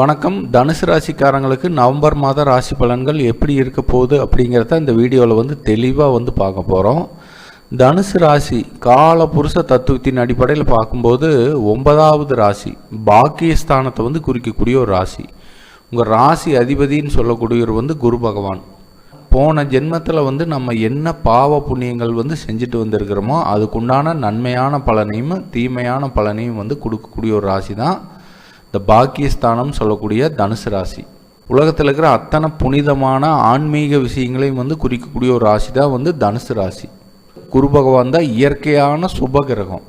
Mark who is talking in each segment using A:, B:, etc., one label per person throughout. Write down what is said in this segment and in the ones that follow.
A: வணக்கம். தனுசு ராசிக்காரங்களுக்கு நவம்பர் மாத ராசி பலன்கள் எப்படி இருக்க போகுது அப்படிங்கிறத இந்த வீடியோவில் வந்து தெளிவாக வந்து பார்க்க போகிறோம் தனுசு ராசி கால புருஷ தத்துவத்தின் அடிப்படையில் பார்க்கும்போது ஒன்பதாவது ராசி பாக்கியஸ்தானத்தை வந்து குறிக்கக்கூடிய ஒரு ராசி. உங்கள் ராசி அதிபதின்னு சொல்லக்கூடியவர் வந்து குரு பகவான். போன ஜென்மத்தில் வந்து நம்ம என்ன பாவ புண்ணியங்கள் வந்து செஞ்சுட்டு வந்திருக்கிறோமோ அதுக்குண்டான நன்மையான பலனையும் தீமையான பலனையும் வந்து கொடுக்கக்கூடிய ஒரு ராசி தான் இந்த பாக்கியஸ்தானம் சொல்லக்கூடிய தனுசு ராசி. உலகத்தில் இருக்கிற அத்தனை புனிதமான ஆன்மீக விஷயங்களையும் வந்து குறிக்கக்கூடிய ஒரு ராசி தான் வந்து தனுசு ராசி. குரு பகவான் தான் இயற்கையான சுப கிரகம்.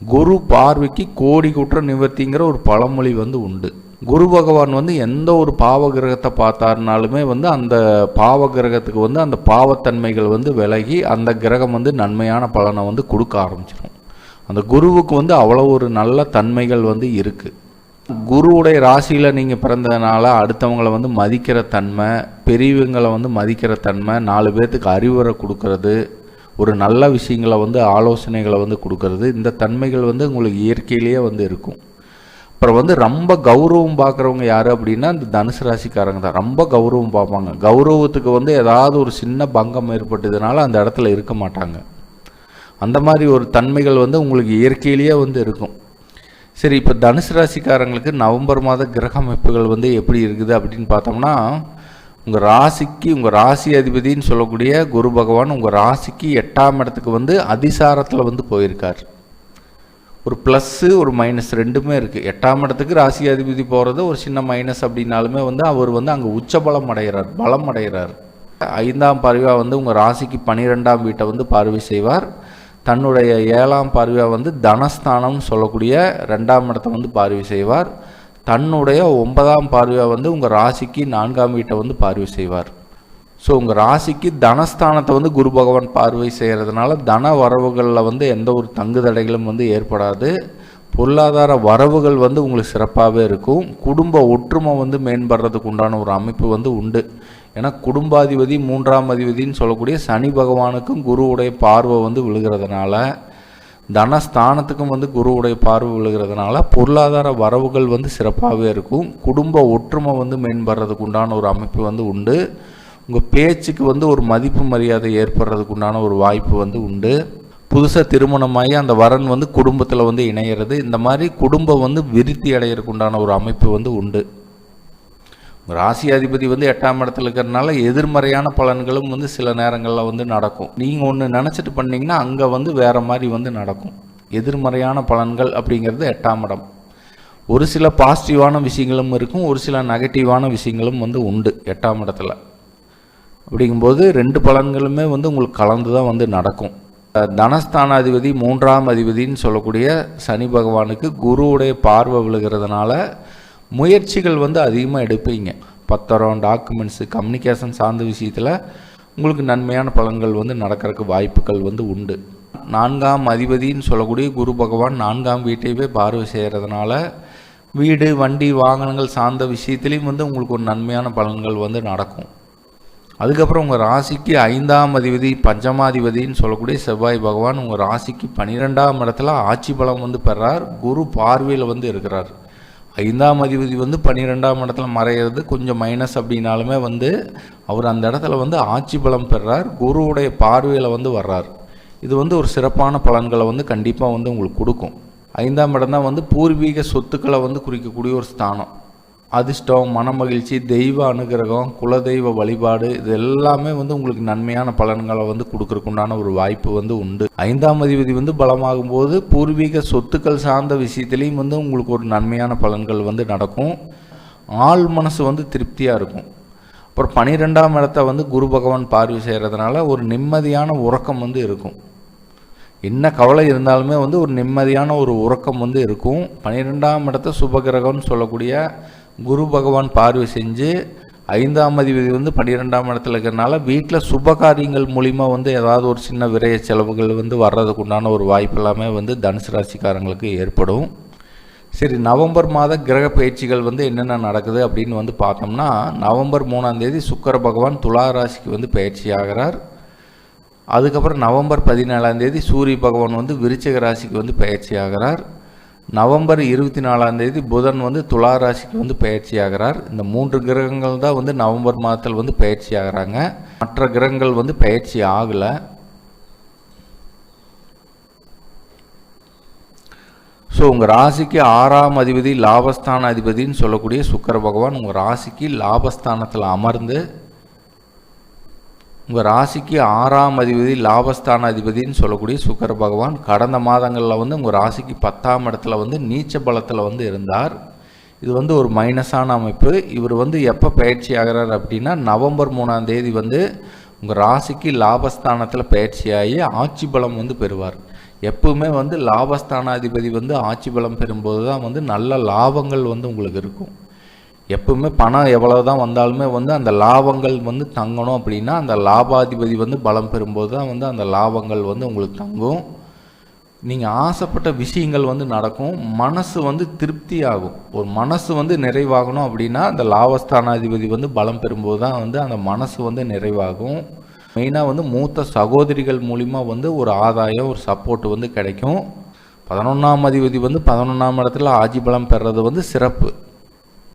A: குரு பார்வைக்கு கோடி குற்ற நிவர்த்திங்கிற ஒரு பழமொழி வந்து உண்டு. குரு பகவான் வந்து எந்த ஒரு பாவ கிரகத்தை பார்த்தாருனாலுமே வந்து அந்த பாவ கிரகத்துக்கு வந்து அந்த பாவத்தன்மைகள் வந்து விலகி அந்த கிரகம் வந்து நன்மையான பலனை வந்து கொடுக்க ஆரம்பிச்சிடும் அந்த குருவுக்கு வந்து அவ்வளோ ஒரு நல்ல தன்மைகள் வந்து இருக்குது குருவுடைய ராசியில் நீங்கள் பிறந்ததுனால அடுத்தவங்களை வந்து மதிக்கிற தன்மை பெரியவங்களை வந்து மதிக்கிற தன்மை நாலு பேர்த்துக்கு அறிவுரை கொடுக்கறது ஒரு நல்ல விஷயங்களை வந்து ஆலோசனைகளை வந்து கொடுக்கறது இந்த தன்மைகள் வந்து உங்களுக்கு இயற்கையிலேயே வந்து இருக்கும். அப்புறம் வந்து ரொம்ப கௌரவம் பார்க்குறவங்க யார் அப்படின்னா இந்த தனுசு ராசிக்காரங்க தான். ரொம்ப கௌரவம் பார்ப்பாங்க. கௌரவத்துக்கு வந்து ஏதாவது ஒரு சின்ன பங்கம் ஏற்பட்டதுனால அந்த இடத்துல இருக்க மாட்டாங்க. அந்த மாதிரி ஒரு தன்மைகள் வந்து உங்களுக்கு இயற்கையிலேயே வந்து இருக்கும். சரி இப்போ தனுசு ராசிக்காரங்களுக்கு நவம்பர் மாத கிரக அமைப்புகள் வந்து எப்படி இருக்குது அப்படின்னு பார்த்தோம்னா உங்கள் ராசிக்கு உங்கள் ராசி அதிபதின்னு சொல்லக்கூடிய குரு பகவான் உங்கள் ராசிக்கு எட்டாம் இடத்துக்கு வந்து அதிசாரத்தில் வந்து போயிருக்கார். ஒரு ப்ளஸ்ஸு ஒரு மைனஸ் ரெண்டுமே இருக்குது எட்டாம் இடத்துக்கு ராசி அதிபதி போகிறது ஒரு சின்ன மைனஸ் அப்படின்னாலுமே வந்து அவர் வந்து அங்கே உச்ச பலம் அடைகிறார் பலம் அடைகிறார். ஐந்தாம் பார்வையாக வந்து உங்கள் ராசிக்கு பன்னிரெண்டாம் வீட்டை வந்து பார்வை செய்வார். தன்னுடைய ஏழாம் பார்வையாக வந்து தனஸ்தானம்னு சொல்லக்கூடிய ரெண்டாம் இடத்தை வந்து பார்வை செய்வார். தன்னுடைய ஒன்பதாம் பார்வையாக வந்து உங்கள் ராசிக்கு நான்காம் வீட்டை வந்து பார்வை செய்வார். ஸோ உங்கள் ராசிக்கு தனஸ்தானத்தை வந்து குரு பகவான் பார்வை செய்கிறதுனால தன வரவுகளில் வந்து எந்த ஒரு தங்கு தடைகளும் வந்து ஏற்படாது. பொருளாதார வரவுகள் வந்து உங்களுக்கு சிறப்பாகவே இருக்கும். குடும்ப ஒற்றுமை வந்து மேம்படுறதுக்கு உண்டான ஒரு அமைப்பு வந்து உண்டு. ஏன்னா குடும்பாதிபதி மூன்றாம் அதிபதினு சொல்லக்கூடிய சனி பகவானுக்கும் குருவுடைய பார்வை வந்து விழுகிறதுனால தனஸ்தானத்துக்கும் வந்து குருவுடைய பார்வை விழுகிறதுனால பொருளாதார வரவுகள் வந்து சிறப்பாகவே இருக்கும். குடும்ப ஒற்றுமை வந்து மேம்படுறதுக்கு உண்டான ஒரு அமைப்பு வந்து உண்டு. உங்கள் பேச்சுக்கு வந்து ஒரு மதிப்பு மரியாதை ஏற்படுறதுக்கு உண்டான ஒரு வாய்ப்பு வந்து உண்டு. புதுசாக திருமணமாகி அந்த வரன் வந்து குடும்பத்தில் வந்து இணையிறது. இந்த மாதிரி குடும்பம் வந்து விருத்தி அடையிறதுக்கு உண்டான ஒரு அமைப்பு வந்து உண்டு. ராசி அதிபதி வந்து எட்டாம் இடத்துல இருக்கிறதுனால எதிர்மறையான பலன்களும் வந்து சில நேரங்களில் வந்து நடக்கும். நீங்கள் ஒன்று நினச்சிட்டு பண்ணிங்கன்னா அங்கே வந்து வேறு மாதிரி வந்து நடக்கும். எதிர்மறையான பலன்கள் அப்படிங்கிறது எட்டாம் இடம். ஒரு சில பாசிட்டிவான விஷயங்களும் இருக்கும் ஒரு சில நெகட்டிவான விஷயங்களும் வந்து உண்டு எட்டாம் இடத்துல. அப்படிங்கும்போது ரெண்டு பலன்களுமே வந்து உங்களுக்கு கலந்து தான் வந்து நடக்கும். தனஸ்தான அதிபதி மூன்றாம் அதிபதின்னு சொல்லக்கூடிய சனி பகவானுக்கு குருவுடைய பார்வை விழுகிறதுனால முயற்சிகள் வந்து அதிகமாக எடுப்பீங்க. பத்திரம் டாக்குமெண்ட்ஸு கம்யூனிகேஷன் சார்ந்த விஷயத்தில் உங்களுக்கு நன்மையான பலன்கள் வந்து நடக்கிறதுக்கு வாய்ப்புகள் வந்து உண்டு. நான்காம் அதிபதின்னு சொல்லக்கூடிய குரு பகவான் நான்காம் வீட்டையவே பார்வை செய்கிறதுனால வீடு வண்டி வாகனங்கள் சார்ந்த விஷயத்துலேயும் வந்து உங்களுக்கு ஒரு நன்மையான பலன்கள் வந்து நடக்கும். அதுக்கப்புறம் உங்கள் ராசிக்கு ஐந்தாம் அதிபதி பஞ்சமாதிபதின்னு சொல்லக்கூடிய செவ்வாய் பகவான் உங்கள் ராசிக்கு பன்னிரெண்டாம் இடத்துல ஆட்சி பலம் வந்து பெறார். குரு பார்வையில் வந்து இருக்கிறார். ஐந்தாம் அதிபதி வந்து பன்னிரெண்டாம் இடத்துல மறையிறது கொஞ்சம் மைனஸ் அப்படின்னாலுமே வந்து அவர் அந்த இடத்துல வந்து ஆட்சி பலம் பெறார் குருவுடைய பார்வையில் வந்து வர்றார். இது வந்து ஒரு சிறப்பான பலன்களை வந்து கண்டிப்பாக வந்து உங்களுக்கு கொடுக்கும். ஐந்தாம் இடம் தான் வந்து பூர்வீக சொத்துக்களை வந்து குறிக்கக்கூடிய ஒரு ஸ்தானம். அதிர்ஷ்டம் மனமகிழ்ச்சி தெய்வ அனுகிரகம் குலதெய்வ வழிபாடு இது எல்லாமே வந்து உங்களுக்கு நன்மையான பலன்களை வந்து கொடுக்கறக்குண்டான ஒரு வாய்ப்பு வந்து உண்டு. ஐந்தாம் அதிபதி வந்து பலமாகும் போது பூர்வீக சொத்துக்கள் சார்ந்த விஷயத்திலையும் வந்து உங்களுக்கு ஒரு நன்மையான பலன்கள் வந்து நடக்கும். ஆள் மனசு வந்து திருப்தியாக இருக்கும். அப்புறம் பனிரெண்டாம் இடத்த வந்து குரு பகவான் பார்வை செய்கிறதுனால ஒரு நிம்மதியான உறக்கம் வந்து இருக்கும். என்ன கவலை இருந்தாலுமே வந்து ஒரு நிம்மதியான ஒரு உறக்கம் வந்து இருக்கும். பன்னிரெண்டாம் இடத்த சுபகிரகம்னு சொல்லக்கூடிய குரு பகவான் பார்வை செஞ்சு ஐந்தாம் அதிபதி வந்து பன்னிரெண்டாம் இடத்துல இருக்கிறனால வீட்டில் சுப காரியங்கள் மூலிமா வந்து ஏதாவது ஒரு சின்ன விரைய செலவுகள் வந்து வர்றதுக்கு உண்டான ஒரு வாய்ப்பு எல்லாமே வந்து தனுசு ராசிக்காரங்களுக்கு ஏற்படும். சரி நவம்பர் மாத கிரக பயிற்சிகள் வந்து என்னென்ன நடக்குது அப்படின்னு வந்து பார்த்தோம்னா நவம்பர் மூணாம் தேதி சுக்கர பகவான் துலா ராசிக்கு வந்து பயிற்சி ஆகிறார். அதுக்கப்புறம் நவம்பர் பதினேழாம் தேதி சூரிய பகவான் வந்து விருச்சக ராசிக்கு வந்து பயிற்சி ஆகிறார். நவம்பர் இருபத்தி நாலாம் தேதி புதன் வந்து துலா ராசிக்கு வந்து பயிற்சி ஆகிறார் இந்த மூன்று கிரகங்கள் தான் வந்து நவம்பர் மாதத்தில் வந்து பயிற்சி ஆகிறாங்க மற்ற கிரகங்கள் வந்து பயிற்சி ஆகலை. ஸோ உங்கள் ராசிக்கு ஆறாம் அதிபதி லாபஸ்தான அதிபதின்னு சொல்லக்கூடிய சுக்கர பகவான் உங்கள் ராசிக்கு லாபஸ்தானத்தில் அமர்ந்து உங்கள் ராசிக்கு ஆறாம் அதிபதி லாபஸ்தான அதிபதின்னு சொல்லக்கூடிய சுக்கர பகவான் கடந்த மாதங்களில் வந்து உங்கள் ராசிக்கு பத்தாம் இடத்துல வந்து நீச்ச பலத்தில் வந்து இருந்தார். இது வந்து ஒரு மைனஸான அமைப்பு. இவர் வந்து எப்போ பயிற்சி ஆகிறார் அப்படின்னா நவம்பர் மூணாம் தேதி வந்து உங்கள் ராசிக்கு லாபஸ்தானத்தில் பயிற்சியாகி ஆட்சி பலம் வந்து பெறுவார். எப்பவுமே வந்து லாபஸ்தானாதிபதி வந்து ஆட்சி பலம் பெறும்போது தான் வந்து நல்ல லாபங்கள் வந்து உங்களுக்கு இருக்கும். எப்பவுமே பணம் எவ்வளவு தான் வந்தாலுமே வந்து அந்த லாபங்கள் வந்து தங்கணும் அப்படின்னா அந்த லாபாதிபதி வந்து பலம் பெறும்போது தான் வந்து அந்த லாபங்கள் வந்து உங்களுக்கு தங்கும். நீங்கள் ஆசைப்பட்ட விஷயங்கள் வந்து நடக்கும். மனசு வந்து திருப்தி ஆகும் ஒரு மனசு வந்து நிறைவாகணும் அப்படின்னா அந்த லாபஸ்தானாதிபதி வந்து பலம் பெறும்போது தான் வந்து அந்த மனசு வந்து நிறைவாகும். மெயினாக வந்து மூத்த சகோதரிகள் மூலிமா வந்து ஒரு ஆதாயம் ஒரு சப்போர்ட் வந்து கிடைக்கும். பதினொன்றாம் அதிபதி வந்து பதினொன்றாம் இடத்துல ஆஜி பலம் பெறுறது வந்து சிறப்பு.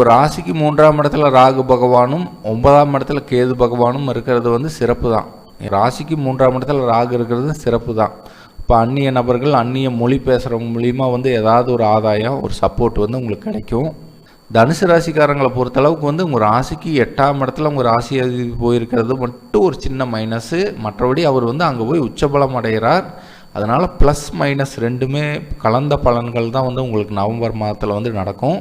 A: ராசிக்கு மூன்றாம் இடத்துல ராகு பகவானும் ஒன்பதாம் இடத்துல கேது பகவானும் இருக்கிறது வந்து சிறப்பு தான் ராசிக்கு மூன்றாம் இடத்துல ராகு இருக்கிறது சிறப்பு தான் இப்போ அந்நிய நபர்கள் அந்நிய மொழி பேசுகிறவங்க மூலிமா வந்து ஏதாவது ஒரு ஆதாயம் ஒரு சப்போர்ட் வந்து உங்களுக்கு கிடைக்கும். தனுசு ராசிக்காரங்களை பொறுத்தளவுக்கு வந்து உங்கள் ராசிக்கு எட்டாம் இடத்துல உங்கள் ராசி அதிபதி போயிருக்கிறது மட்டும் ஒரு சின்ன மைனஸு மற்றபடி அவர் வந்து அங்கே போய் உச்சபலம் அடைகிறார். அதனால் ப்ளஸ் மைனஸ் ரெண்டுமே கலந்த பலன்கள் தான் வந்து உங்களுக்கு நவம்பர் மாதத்தில் வந்து நடக்கும்.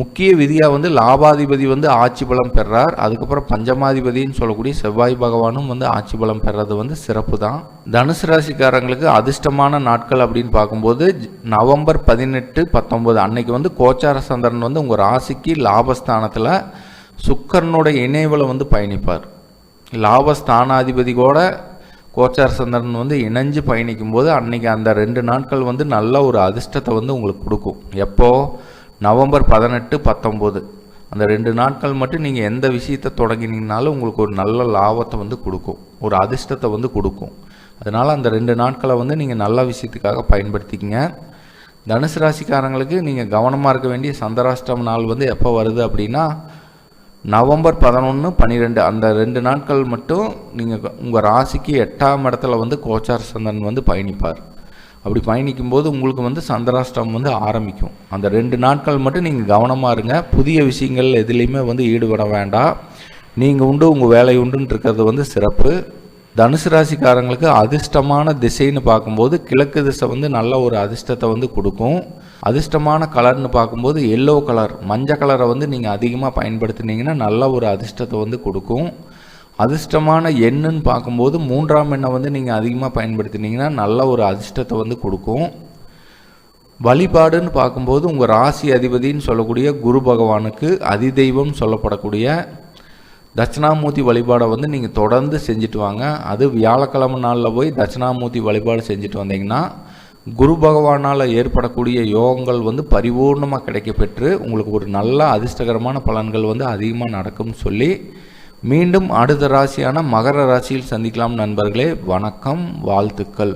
A: முக்கிய விதியாக வந்து லாபாதிபதி வந்து ஆட்சி பலம் பெறார். அதுக்கப்புறம் பஞ்சமாதிபதின்னு சொல்லக்கூடிய செவ்வாய் பகவானும் வந்து ஆட்சி பலம் பெறது வந்து சிறப்பு தான். தனுசு ராசிக்காரங்களுக்கு அதிர்ஷ்டமான நாட்கள் அப்படின்னு பார்க்கும்போது நவம்பர் பதினெட்டு பத்தொம்போது அன்னைக்கு வந்து கோச்சார சந்திரன் வந்து உங்கள் ராசிக்கு லாபஸ்தானத்தில் சுக்கரனோட இணைவில் வந்து பயணிப்பார். லாபஸ்தானாதிபதி கூட கோச்சார சந்திரன் வந்து இணைஞ்சு பயணிக்கும் போது அன்னைக்கு அந்த ரெண்டு நாட்கள் வந்து நல்ல ஒரு அதிர்ஷ்டத்தை வந்து உங்களுக்கு கொடுக்கும். எப்போது நவம்பர் பதினெட்டு பத்தொம்போது. அந்த ரெண்டு நாட்கள் மட்டும் நீங்கள் எந்த விஷயத்தை தொடங்கினீங்கனாலும் உங்களுக்கு ஒரு நல்ல லாபத்தை வந்து கொடுக்கும். ஒரு அதிர்ஷ்டத்தை வந்து கொடுக்கும். அதனால் அந்த ரெண்டு நாட்களை வந்து நீங்கள் நல்ல விஷயத்துக்காக பயன்படுத்திக்கங்க. தனுசு ராசிக்காரங்களுக்கு நீங்கள் கவனமாக இருக்க வேண்டிய சந்திராஷ்டம் நாள் வந்து எப்போ வருது அப்படின்னா நவம்பர் பதினொன்று பன்னிரெண்டு அந்த ரெண்டு நாட்கள் மட்டும் நீங்கள் உங்கள் ராசிக்கு எட்டாம் இடத்துல வந்து கோச்சார் சந்தன் வந்து பயணிப்பார். அப்படி பயணிக்கும் போது உங்களுக்கு வந்து சந்திராஷ்டம் வந்து ஆரம்பிக்கும். அந்த ரெண்டு நாட்கள் மட்டும் நீங்கள் கவனமாக இருங்க. புதிய விஷயங்கள் எதுலேயுமே வந்து ஈடுபட வேண்டாம் நீங்கள் உண்டு உங்கள் வேலை உண்டுன்னு இருக்கிறது வந்து சிறப்பு. தனுசு ராசிக்காரங்களுக்கு அதிர்ஷ்டமான திசைன்னு பார்க்கும்போது கிழக்கு திசை வந்து நல்ல ஒரு அதிர்ஷ்டத்தை வந்து கொடுக்கும். அதிர்ஷ்டமான கலர்னு பார்க்கும்போது எல்லோ கலர் மஞ்சள் கலரை வந்து நீங்கள் அதிகமாக பயன்படுத்தினீங்கன்னா நல்ல ஒரு அதிர்ஷ்டத்தை வந்து கொடுக்கும். அதிர்ஷ்டமான எண்ணுன்னு பார்க்கும்போது மூன்றாம் எண்ணை வந்து நீங்கள் அதிகமாக பயன்படுத்தினீங்கன்னா நல்ல ஒரு அதிர்ஷ்டத்தை வந்து கொடுக்கும். வழிபாடுன்னு பார்க்கும்போது உங்கள் ராசி அதிபதின்னு சொல்லக்கூடிய குரு பகவானுக்கு அதிதெய்வம் சொல்லப்படக்கூடிய தட்சிணாமூர்த்தி வழிபாடை வந்து நீங்கள் தொடர்ந்து செஞ்சுட்டு வாங்க. அது வியாழக்கிழமை நாளில் போய் தட்சிணாமூர்த்தி வழிபாடு செஞ்சுட்டு வந்தீங்கன்னா குரு பகவானால் ஏற்படக்கூடிய யோகங்கள் வந்து பரிபூர்ணமாக கிடைக்கப்பெற்று உங்களுக்கு ஒரு நல்ல அதிர்ஷ்டகரமான பலன்கள் வந்து அதிகமாக நடக்கும்னு சொல்லி மீண்டும் அடுத்த ராசியான மகர ராசியில் சந்திக்கலாம் நண்பர்களே. வணக்கம் வாழ்த்துக்கள்.